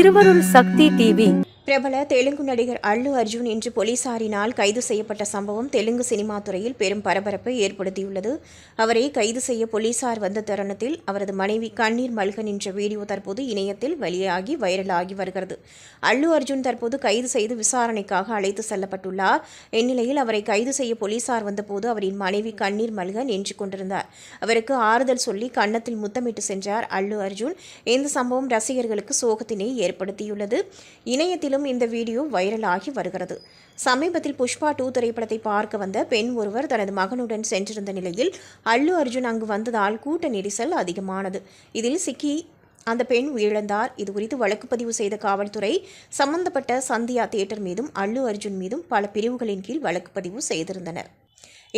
திருவருள் சக்தி டிவி. பிரபல தெலுங்கு நடிகர் அல்லு அர்ஜுன் இன்று போலீசாரினால் கைது செய்யப்பட்ட சம்பவம் தெலுங்கு சினிமா துறையில் பெரும் பரபரப்பை ஏற்படுத்தியுள்ளது. அவரை கைது செய்ய போலீசார் வந்த தருணத்தில் அவரது மனைவி கண்ணீர் மல்க நின்ற வீடியோ தற்போது இணையத்தில் வெளியாகி வைரலாகி வருகிறது. அல்லு அர்ஜுன் தற்போது கைது செய்து விசாரணைக்காக அழைத்து செல்லப்பட்டுள்ளார். இந்நிலையில் அவரை கைது செய்ய போலீசார் வந்தபோது அவரின் மனைவி கண்ணீர் மல்க நின்று கொண்டிருந்தார். அவருக்கு ஆறுதல் சொல்லி கன்னத்தில் முத்தமிட்டு சென்றார் அல்லு அர்ஜுன். இந்த சம்பவம் ரசிகர்களுக்கு சோகத்தினை ஏற்படுத்தியுள்ளது. இணையத்திலும் இந்த வீடியோ வைரலாகி வருகிறது. சமீபத்தில் புஷ்பா டூ திரைப்படத்தை பார்க்க வந்த பெண் ஒருவர் தனது மகனுடன் சென்றிருந்த நிலையில் அல்லு அர்ஜுன் அங்கு வந்ததால் கூட்ட நெரிசல் அதிகமானது. இதில் சிக்கி அந்த பெண் உயிரிழந்தார். இது குறித்து வழக்கு பதிவு செய்த காவல்துறை சம்பந்தப்பட்ட சந்தியா தியேட்டர் மீதும் அல்லு அர்ஜுன் மீதும் பல பிரிவுகளின் கீழ் வழக்கு பதிவு செய்திருந்தனர்.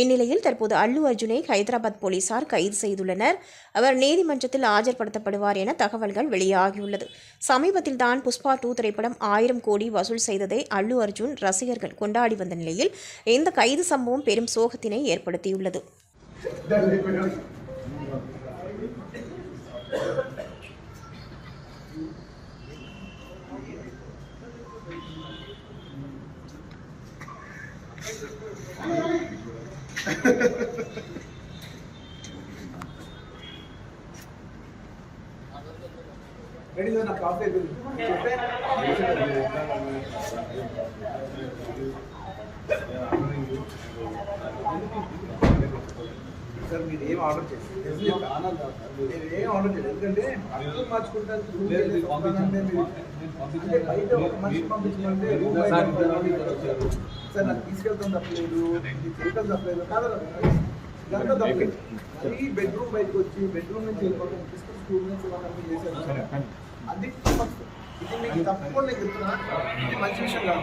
இந்நிலையில் தற்போது அல்லு அர்ஜுனை ஹைதராபாத் போலீசார் கைது செய்துள்ளனர். அவர் நீதிமன்றத்தில் ஆஜர்படுத்தப்படுவார் என தகவல்கள் வெளியாகியுள்ளது. சமீபத்தில் தான் புஷ்பா டூ திரைப்படம் ஆயிரம் கோடி வசூல் செய்ததை அல்லு அர்ஜுன் ரசிகர்கள் கொண்டாடி வந்த நிலையில் இந்த கைது சம்பவம் பெரும் சோகத்தினை ஏற்படுத்தியுள்ளது. రెడీ रेडी ना काफ़ी दूर సార్ మీరు ఏం ఆర్డర్ చేస్తారు మీరు ఏం ఆర్డర్ చేయలేదు. ఎందుకంటే అర్థం మార్చుకుంటారు అంటే మీరు అంటే బయట ఒక మనిషి పంపించమంటే రూమ్ బయట సార్ నాకు తీసుకెళ్తాం తప్పలేదు చేయటం తప్పలేదు కాదు ఇదంతా తప్పలేదు. ఈ బెడ్రూమ్ బయటకు వచ్చి బెడ్రూమ్ నుంచి వెళ్ళిపోవడం తీసుకొని స్కూల్ నుంచి వాళ్ళని చేశారు అది తప్పు. ఇది మీకు తప్పకుండా నేను చెప్తున్నా. ఇది మంచి విషయం కాదు.